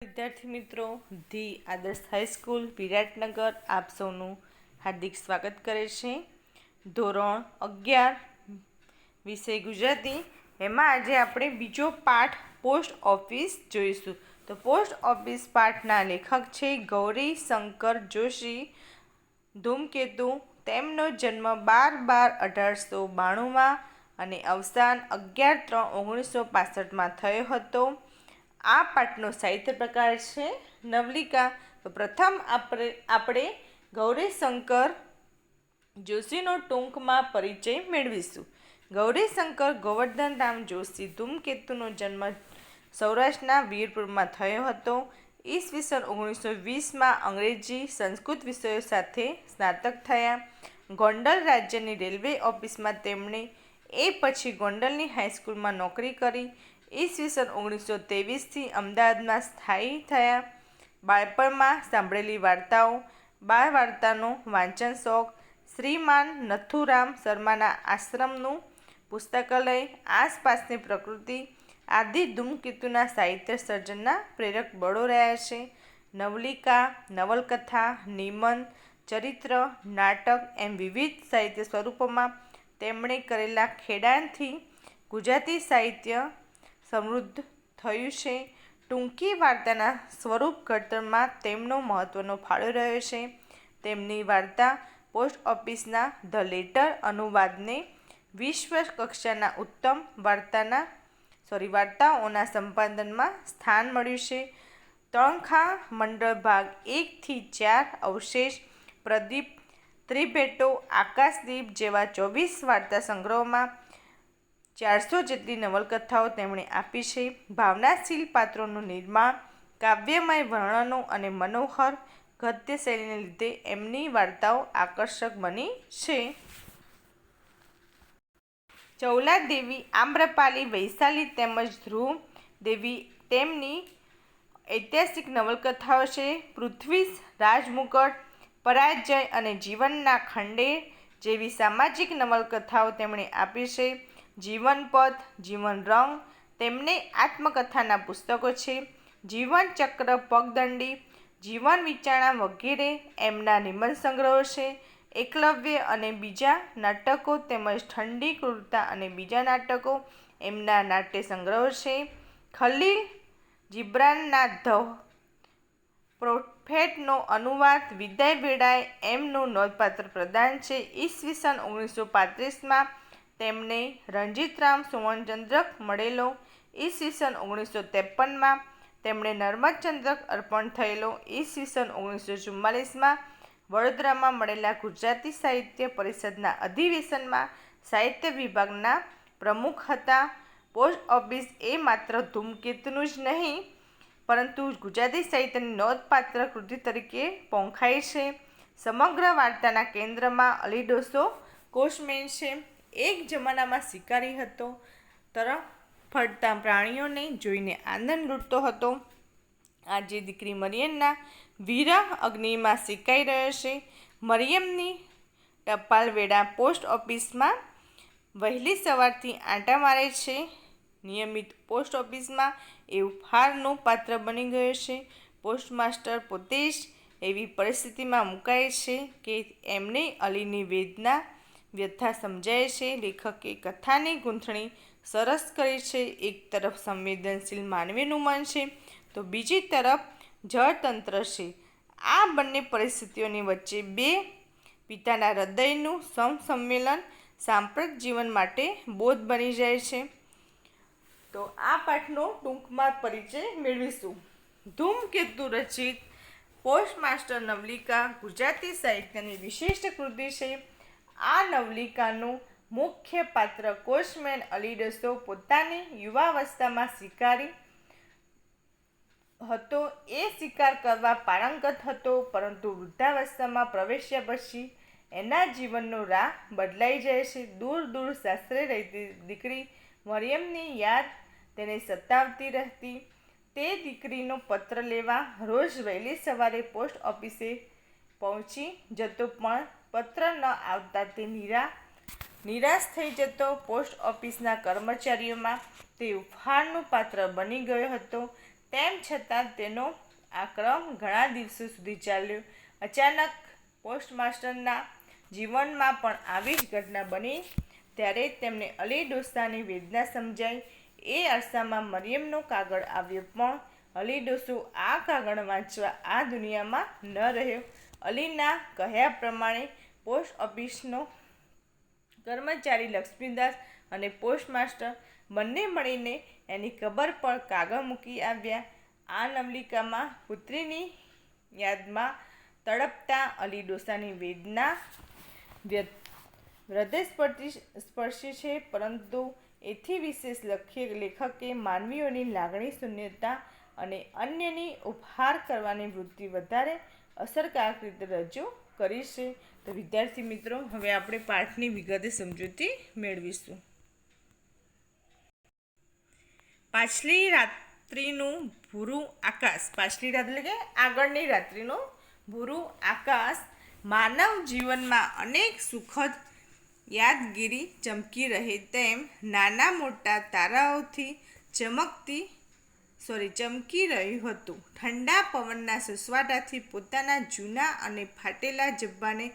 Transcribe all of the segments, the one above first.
વિદ્યાર્થી મિત્રો, ધી આદર્શ હાઈસ્કૂલ વિરાટનગર, આપ સૌનું હાર્દિક સ્વાગત કરે છે. ધોરણ અગિયાર, વિષય ગુજરાતી. એમાં આજે આપણે બીજો પાઠ પોસ્ટ ઓફિસ જોઈશું. તો પોસ્ટ ઓફિસ પાઠના લેખક છે ગૌરી શંકર જોશી. ધૂમકેતુ, તેમનો જન્મ બાર બાર અઢારસો બાણુંમાં અને અવસાન અગિયાર ત્રણ ઓગણીસો પાસઠમાં થયો હતો. આ પાઠનો સાહિત્ય પ્રકાર છે નવલિકા. તો પ્રથમ આપણે આપણે ગૌરીશંકર જોશીનો ટૂંકમાં પરિચય મેળવીશું. ગૌરીશંકર ગોવર્ધન રામ જોશી ધૂમકેતુનો જન્મ સૌરાષ્ટ્રના વીરપુરમાં થયો હતો. ઈસવીસન ઓગણીસો વીસમાં અંગ્રેજી સંસ્કૃત વિષયો સાથે સ્નાતક થયા. ગોંડલ રાજ્યની રેલવે ઓફિસમાં તેમણે એ પછી ગોંડલની હાઈસ્કૂલમાં નોકરી કરી. ઈસવીસન ઓગણીસો ત્રેવીસથી અમદાવાદમાં સ્થાયી થયા. બાળપણમાં સાંભળેલી વાર્તાઓ બાળ વાર્તાનો વાંચન શોખ, શ્રીમાન નથુરામ શર્માના આશ્રમનું પુસ્તકાલય, આસપાસની પ્રકૃતિ આદિ ધૂમકેતુના સાહિત્ય સર્જનના પ્રેરક બળો રહ્યા છે. નવલિકા, નવલકથા, નિમન, ચરિત્ર, નાટક એમ વિવિધ સાહિત્ય સ્વરૂપોમાં તેમણે કરેલા ખેડાણથી ગુજરાતી સાહિત્ય સમૃદ્ધ થયું છે. ટૂંકી વાર્તાના સ્વરૂપ ઘડતરમાં તેમનો મહત્ત્વનો ફાળો રહ્યો છે. તેમની વાર્તા પોસ્ટ ઓફિસના ધ લેટર અનુવાદને વિશ્વ કક્ષાના ઉત્તમ વાર્તાના, સોરી, વાર્તાઓના સંપાદનમાં સ્થાન મળ્યું છે. તણખા મંડળ ભાગ એકથી ચાર અવશેષ પ્રદીપ ત્રિભેટો આકાશદીપ જેવા ચોવીસ વાર્તા સંગ્રહોમાં ચારસો જેટલી નવલકથાઓ તેમણે આપી છે. ભાવનાશીલ પાત્રોનું નિર્માણ, કાવ્યમય વર્ણનો અને મનોહર ગદ્ય શૈલીને લીધે એમની વાર્તાઓ આકર્ષક બની છે. ચૌલા દેવી આમ્રપાલી, વૈશાલી તેમજ ધ્રુવ દેવી તેમની ઐતિહાસિક નવલકથાઓ છે. પૃથ્વી, રાજમુકટ, પરાજય અને જીવનના ખંડે જેવી સામાજિક નવલકથાઓ તેમણે આપી છે. જીવનપથ, જીવન રંગ, તેમને આત્મકથાના પુસ્તકો છે. જીવનચક્ર પગદંડી, જીવન વિચારણા વગેરે એમના નિબંધ સંગ્રહો છે. એકલવ્ય અને બીજા નાટકો તેમજ ઠંડી, ક્રૂરતા અને બીજા નાટકો એમના નાટ્ય સંગ્રહો છે. ખલીલ જિબ્રાનના ધ પ્રોફેટનો અનુવાદ વિદાય વેળાએ એમનું નોંધપાત્ર પ્રદાન છે. ઈસવીસન ઓગણીસો પાંત્રીસમાં તેમને રણજીતરામ સુવર્ણચંદ્રક મળેલો ઈસવીસન ઓગણીસો ત્રેપનમાં તેમણે નર્મદચંદ્રક અર્પણ થયેલો ઈસવીસન ઓગણીસો ચુમ્માલીસમાં વડોદરામાં મળેલા ગુજરાતી સાહિત્ય પરિષદના અધિવેશનમાં સાહિત્ય વિભાગના પ્રમુખ હતા. પોસ્ટ ઓફિસ એ માત્ર ધૂમકેતુનું જ નહીં, પરંતુ ગુજરાતી સાહિત્યની નોંધપાત્ર કૃતિ તરીકે પોંખાય છે. સમગ્ર વાર્તાના કેન્દ્રમાં અલીડોસો કોશમેન છે. એક જમાનામાં શિકારી હતો, તરફ ફરતા પ્રાણીઓને જોઈને આનંદ લૂંટતો હતો. આજે દીકરી મરિયમના વીરા અગ્નિમાં શિકાઈ રહ્યો છે. મરિયમની ટપાલ વેડા પોસ્ટ ઓફિસમાં વહેલી સવારથી આંટા મારે છે. નિયમિત પોસ્ટ ઓફિસમાં એવું ફારનું પાત્ર બની ગયો છે. પોસ્ટમાસ્ટર પોતે જ એવી પરિસ્થિતિમાં મુકાય છે કે એમને અલીની વેદના વ્યથા સમજાય છે. લેખકે કથાની ગૂંથણી સરસ કરી છે. એક તરફ સંવેદનશીલ માનવીનું મન છે, તો બીજી તરફ જળતંત્ર છે. આ બંને પરિસ્થિતિઓની વચ્ચે બે પિતાના હૃદયનું સમસંમેલન સાંપ્રત જીવન માટે બોધ બની જાય છે. તો આ પાઠનો ટૂંકમાં પરિચય મેળવીશું. ધૂમકેતુ રચિત પોસ્ટમાસ્ટર નવલિકા ગુજરાતી સાહિત્યની વિશિષ્ટ કૃતિ છે. આ નવલિકાનું મુખ્ય પાત્ર કોચમેન ડસ્તો પોતાની યુવાવસ્થામાં શિકારી હતો. એ શિકાર કરવા પારંગત હતો, પરંતુ વૃદ્ધાવસ્થામાં પ્રવેશ્યા પછી એના જીવનનો રાહ બદલાઈ જાય છે. દૂર દૂર સાસરે રહેતી દીકરી મરિયમની યાદ તેને સતાવતી રહેતી. તે દીકરીનો પત્ર લેવા રોજ વહેલી સવારે પોસ્ટ ઓફિસે પહોંચી જતો પણ પત્ર ન આવતા તે નિરા, નિરાશ થઈ જતો પોસ્ટ ઓફિસના કર્મચારીઓમાં તે ઉફાળનું પાત્ર બની ગયો હતો. તેમ છતાં તેનો આ ક્રમ ઘણા દિવસો સુધી ચાલ્યો. અચાનક પોસ્ટમાસ્ટરના જીવનમાં પણ આવી જ ઘટના બની. ત્યારે તેમને અલી ડોસાની વેદના સમજાઈ. એ અરસામાં મરિયમનો કાગળ આવ્યો પણ અલી ડોસો આ કાગળ વાંચવા આ દુનિયામાં ન રહ્યો. અલીના કહ્યા પ્રમાણે પોસ્ટ ઓફિસનો કર્મચારી લક્ષ્મીદાસ અને પોસ્ટ માસ્ટર બંને મળીને એની કબર પર કાગળ મૂકી આવ્યા. આ નવલિકામાં પુત્રીની યાદમાં તડપતા અલી ડોસાની વેદના હૃદય સ્પર્શી છે, પરંતુ એથી વિશેષ લખે, લેખકે માનવીઓની લાગણી, શૂન્યતા અને અન્યની ઉપહાર કરવાની વૃત્તિ વધારે અસરકારક રીતે રજૂ કરી છે તો વિદ્યાર્થી મિત્રો, હવે આપણે પાઠની વિગતે સમજૂતી મેળવીશું. પાછલી રાત્રિનું ભૂરું આકાશ, પાછલી રાત એટલે કે આગળની રાત્રિનું ભૂરું આકાશ માનવ જીવનમાં અનેક સુખદ યાદગીરી ચમકી રહે તેમ નાના મોટા તારાઓથી ચમકતી સોરી, ચમકી રહ્યું હતું. ઠંડા પવનના સસવાટાથી પોતાના જૂના અને ફાટેલા જબ્બાને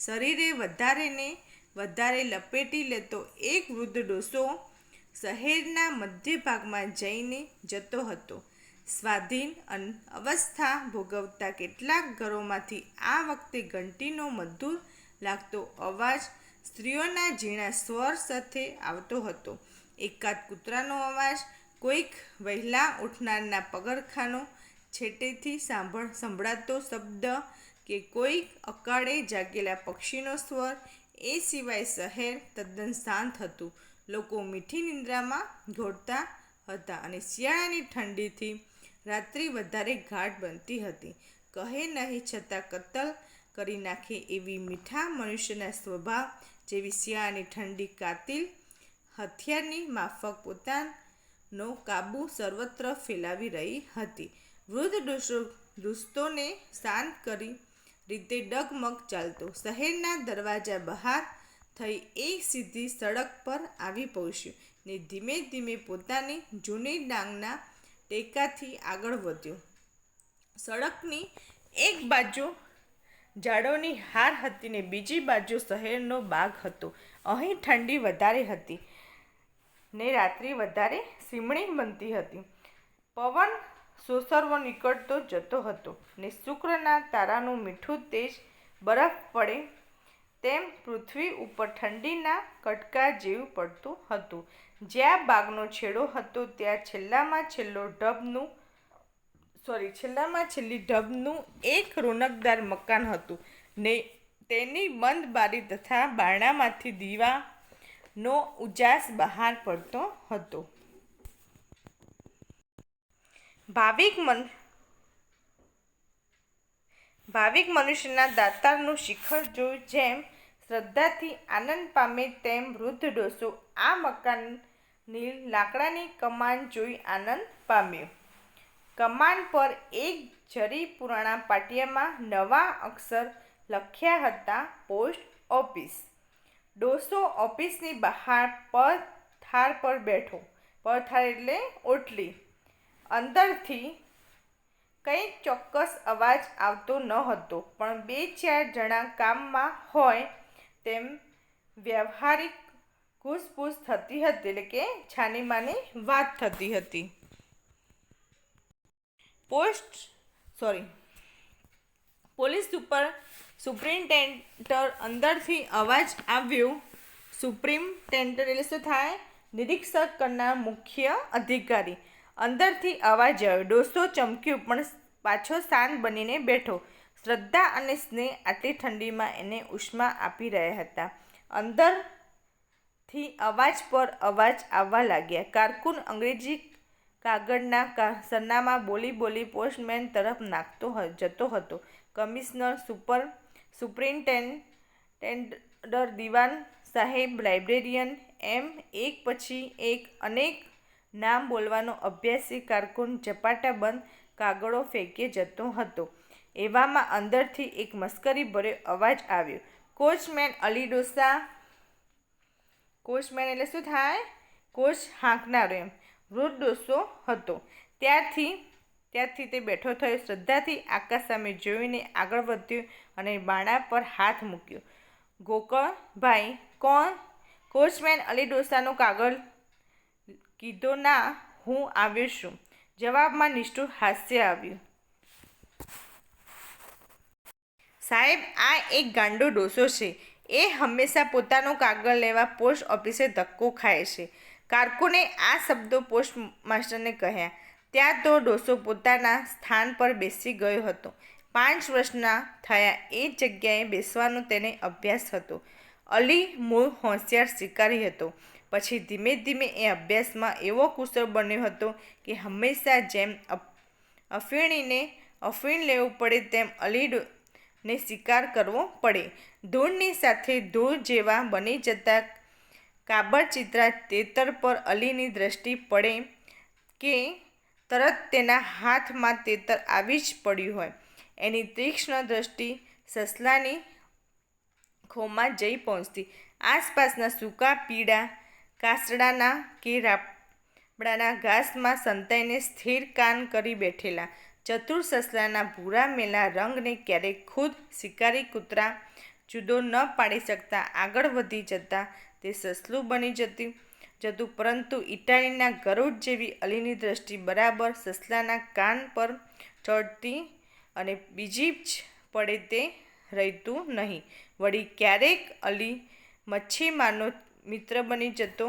શરીરે વધારે ને વધારે લપેટી લેતો એક વૃદ્ધ ડોસો શહેરના મધ્ય ભાગમાં જઈને જતો હતો. સ્વાધીન અન અવસ્થા ભોગવતા કેટલાક ઘરોમાંથી આ વખતે ઘંટીનો મધુર લાગતો અવાજ સ્ત્રીઓના ઝીણા સ્વર સાથે આવતો હતો. એકાદ કૂતરાનો અવાજ કોઈક વહેલા ઉઠનારના પગરખાનો છેટેથી સાંભળ, સંભળાતો શબ્દ કે કોઈક અકાળે જાગેલા પક્ષીનો સ્વર, એ સિવાય શહેર તદ્દન શાંત હતું. લોકો મીઠી નિંદ્રામાં ઘોડતા હતા અને શિયાળાની ઠંડીથી રાત્રિ વધારે ગાઢ બનતી હતી. કહે નહીં છતાં કતલ કરી નાખે એવી મીઠા મનુષ્યના સ્વભાવ જેવી શિયાળાની ઠંડી કાતિલ હથિયારની માફક પોતાનો કાબુ સર્વત્ર ફેલાવી રહી હતી. વૃદ્ધ દુસ્તોને શાંત કરી રીતે ડગમગ ચાલતો શહેરના દરવાજા બહાર થઈ એક સીધી સડક પર આવી પહોંચ્યું ને ધીમે ધીમે પોતાની જૂની ડાંગના ટેકાથી આગળ વધ્યો. સડકની એક બાજુ ઝાડોની હાર હતી ને બીજી બાજુ શહેરનો બાગ હતો. અહીં ઠંડી વધારે હતી. ને રાત્રિ વધારે સીમણી બનતી હતી. પવન સોસરવો નીકળતો જતો હતો ને શુક્રના તારાનું મીઠું તેજ બરફ પડે તેમ પૃથ્વી ઉપર ઠંડીના કટકા જેવું પડતું હતું. જ્યાં બાગનો છેડો હતો ત્યાં છેલ્લામાં છેલ્લો ઢબનું સોરી છેલ્લામાં છેલ્લી ઢબનું એક રોનકદાર મકાન હતું ને તેની બંધ બારી તથા બારણામાંથી દીવાનો ઉજાસ બહાર પડતો હતો. ભાવિક મન, ભાવિક મનુષ્યના દાતારનું શિખર જોઈ જેમ શ્રદ્ધાથી આનંદ પામે તેમ વૃદ્ધ ડોસો આ મકાનની લાકડાની કમાન જોઈ આનંદ પામ્યો. કમાન પર એક જરી પુરાણા પાટિયામાં નવા અક્ષર લખ્યા હતા પોસ્ટ ઓફિસ. ડોસો ઓફિસની બહાર પથાર પર બેઠો. પથાર એટલે ઓટલી. અંદરથી કંઈ ચોક્કસ અવાજ આવતો ન હતો, પણ બે ચાર જણા કામમાં હોય તેમ વ્યવહારિક ઘૂસપૂસ થતી હતી, એટલે કે છાનીમાની વાત થતી હતી. Post, sorry, police super superintendent અંદરથી અવાજ આવ્યો. સુપ્રિન્ટેન્ડર એટલે શું થાય? નિરીક્ષક કરનાર મુખ્ય અધિકારી. અંદરથી અવાજ આવ્યો. ડોસો ચમક્યો, પણ પાછો શાંત બનીને બેઠો. શ્રદ્ધા અને સ્નેહ આટલી ઠંડીમાં એને ઉષ્મા આપી રહ્યા હતા. અંદરથી અવાજ પર અવાજ આવવા લાગ્યા. કારકુન અંગ્રેજી કાગળના સરનામા બોલી બોલી પોસ્ટમેન તરફ નાખતો જતો હતો. કમિશનર સુપર સુપ્રિન્ટેન્ડર દિવાન સાહેબ, લાઇબ્રેરિયન એમ, એક પછી એક અનેક નામ બોલવાનો અભ્યાસી કારકુન ઝપાટાબંધ કાગળો ફેંકે જતો હતો. એવામાં અંદરથી એક મસ્કરી ભર્યો અવાજ આવ્યો. કોચમેન અલી ડોસા કોચમેન એટલે શું થાય? કોચ હાંકનારો એમ. વૃદ્ધ ડોસો હતો. ત્યારથી ત્યાંથી તે બેઠો થયો. શ્રદ્ધાથી આકાશ સામે જોઈને આગળ વધ્યો અને બાણા પર હાથ મૂક્યો. ગોકળભાઈ કોણ? કોચમેન અલી ડોસાનો કાગળ કીધો ના હું આવ્યો છું. જવાબમાં નિષ્ઠુર હાસ્ય આવ્યું. સાહેબ, આ એક ગાંડો ડોસો છે. એ હંમેશા પોતાનો કાગળ લેવા પોસ્ટ ઓફિસે ધક્કો ખાય છે. કારકુને આ શબ્દો પોસ્ટ માસ્ટરને કહ્યા. ત્યાં તો ડોસો પોતાના સ્થાન પર બેસી ગયો હતો. પાંચ વર્ષના થયા એ જગ્યાએ બેસવાનો તેને અભ્યાસ હતો. અલી મૂળ હોશિયાર શિકારી હતો. પછી ધીમે ધીમે એ અભ્યાસમાં એવો કુશળ બન્યો હતો કે હંમેશા જેમ અફીણીને અફીણ લેવું પડે તેમ અલી ને શિકાર કરવો પડે. ધૂળની સાથે ધૂળ જેવા બની જતા કાબરચિત્રા તેતર પર અલીની દ્રષ્ટિ પડે કે તરત તેના હાથમાં તેતર આવી જ પડ્યું હોય. એની તીક્ષ્ણ દ્રષ્ટિ સસલાની ખોમાં જઈ પહોંચતી. આસપાસના સૂકા, પીળા કાસડાના કે રાપડાના ઘાસમાં સંતાઈને સ્થિર કાન કરી બેઠેલા. ચતુર સસલાના ભૂરા મેલા રંગને ક્યારેક ખુદ શિકારી કૂતરા જુદો ન પાડી શકતા આગળ વધી જતા તે સસલું બની જતી. જતું પરંતુ ઇટાલીના ગરુડ જેવી અલીની દ્રષ્ટિ બરાબર સસલાના કાન પર ચડતી અને બીજી જ પડે તે રહેતું નહીં. વળી ક્યારેક અલી મચ્છીમારનો મિત્ર બની જતો.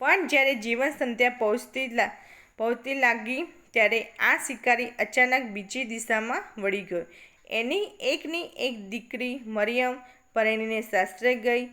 પણ જ્યારે જીવન સંધ્યા પહોંચતી પહોંચતી લાગી ત્યારે આ શિકારી અચાનક બીજી દિશામાં વળી ગયો. એની એકની એક દીકરી મરિયમ પરણીને સાસરે ગઈ.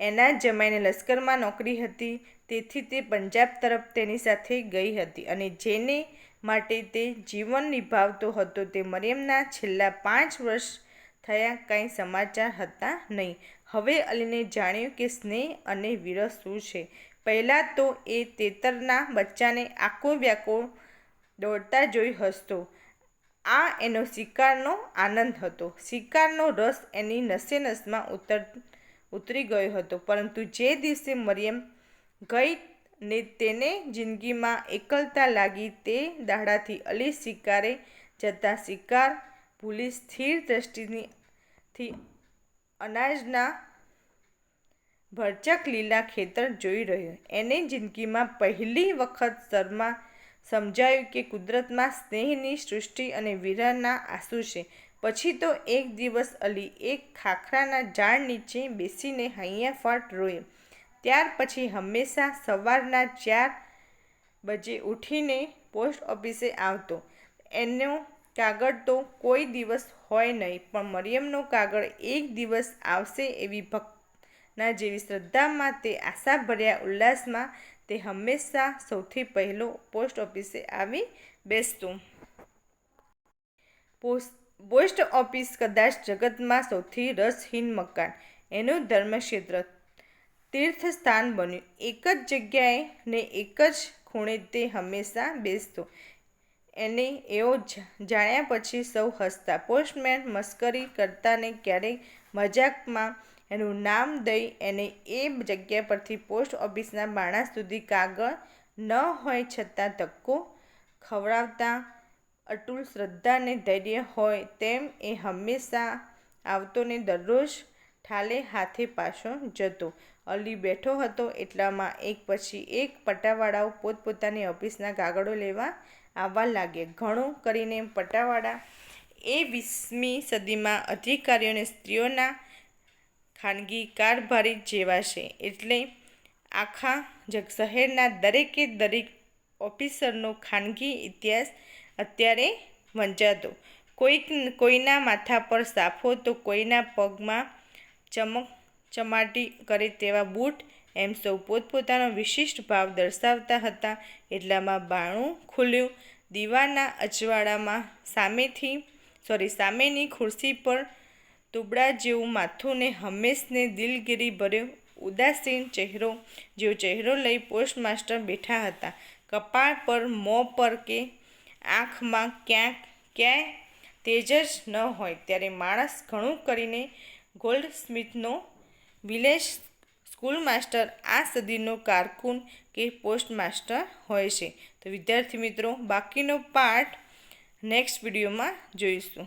એના જમાઈને લશ્કરમાં નોકરી હતી. તેથી તે પંજાબ તરફ તેની સાથે ગઈ હતી અને જેને માટે તે જીવન નિભાવતો હતો તે મરિયમના છેલ્લા પાંચ વર્ષ થયા કાંઈ સમાચાર હતા નહીં. હવે અલીને જાણ્યું કે સ્નેહ અને વિરસ શું છે. પહેલાં તો એ તેતરના બચ્ચાને આખો વ્યાકો દોડતા જોઈ હસતો. આ એનો શિકારનો આનંદ હતો. શિકારનો રસ એની નસે નસમાં ઉતર ઉતરી ગયો હતો. પરંતુ જે દિવસે મરિયમ ગઈ ને તેને જિંદગીમાં એકલતા લાગી તે દાડાથી અલી શિકારે જતા શિકાર ભૂલી સ્થિર દ્રષ્ટિની થી અનાજના ભરચક લીલા ખેતર જોઈ રહ્યો. એને જિંદગીમાં પહેલી વખત શર્મા સમજાયું કે કુદરતમાં સ્નેહની સૃષ્ટિ અને વિરાના આંસુ છે. પછી તો એક દિવસ અલી એક ખાખરાના ઝાડ નીચે બેસીને હૈયા ફાટ રોયો ત્યાર પછી હંમેશા સવારના ચાર બજે ઉઠીને પોસ્ટ ઓફિસે આવતો. એનો કાગળ તો કોઈ દિવસ હોય નહીં, પણ મરિયમનો કાગળ એક દિવસ આવશે એવી ભક્તના જેવી શ્રદ્ધામાં તે આશાભર્યા ઉલ્લાસમાં તે હંમેશા સૌથી પહેલો પોસ્ટ ઓફિસે આવી બેસતું. પોસ્ટ ઓફિસ કદાચ જગતમાં સૌથી રસહીન મકાન, એનું ધર્મક્ષેત્ર તીર્થસ્થાન બન્યું. એક જ જગ્યાએ ને એક જ ખૂણે તે હંમેશા બેસતો. એને એવો જાણ્યા પછી સૌ હસતા. પોસ્ટમેન મસ્કરી કરતાને ક્યારેક મજાકમાં એનું નામ દઈ એને એ જગ્યા પરથી પોસ્ટ ઓફિસના બાણા સુધી કાગળ ન હોય છતાં ધક્કો ખવડાવતા અટૂલ શ્રદ્ધા અને ધૈર્ય હોય તેમ એ હંમેશા આવતો ને દરરોજ ઠાલે હાથે પાછો જતો. અલી બેઠો હતો એટલામાં એક પછી એક પટાવાળાઓ પોતપોતાની ઓફિસના કાગળો લેવા આવવા લાગ્યા. ઘણું કરીને પટાવાળા એ વીસમી સદીમાં અધિકારીઓને સ્ત્રીઓના ખાનગી કારભારી જેવા છે એટલે આખા જગ શહેરના દરેકે દરેક ઓફિસરનો ખાનગી ઇતિહાસ અત્યારે વંચાતો કોઈક કોઈના માથા પર સાફો તો કોઈના પગમાં ચમક ચમાટી કરે તેવા બૂટ એમ સૌ પોતપોતાનો વિશિષ્ટ ભાવ દર્શાવતા હતા. એટલામાં બાણું ખુલ્યું દીવાના અજવાળામાં સામેથી સોરી સામેની ખુરશી પર તુબડા જેવું માથું ને હંમેશને દિલગીરી ભર્યો ઉદાસીન ચહેરો જેવો ચહેરો લઈ પોસ્ટમાસ્ટર બેઠા હતા. કપાળ પર, મોં પર કે આંખમાં ક્યાંક ક્યાંય તેજ જ ન હોય ત્યારે માણસ ઘણું કરીને ગોલ્ડ સ્મિથનો વિલેજ સ્કૂલ માસ્ટર આ સદીનો કારકુન કે પોસ્ટ માસ્ટર હોય છે. તો વિદ્યાર્થી મિત્રો, બાકીનો પાર્ટ નેક્સ્ટ વિડીયોમાં જોઈશું.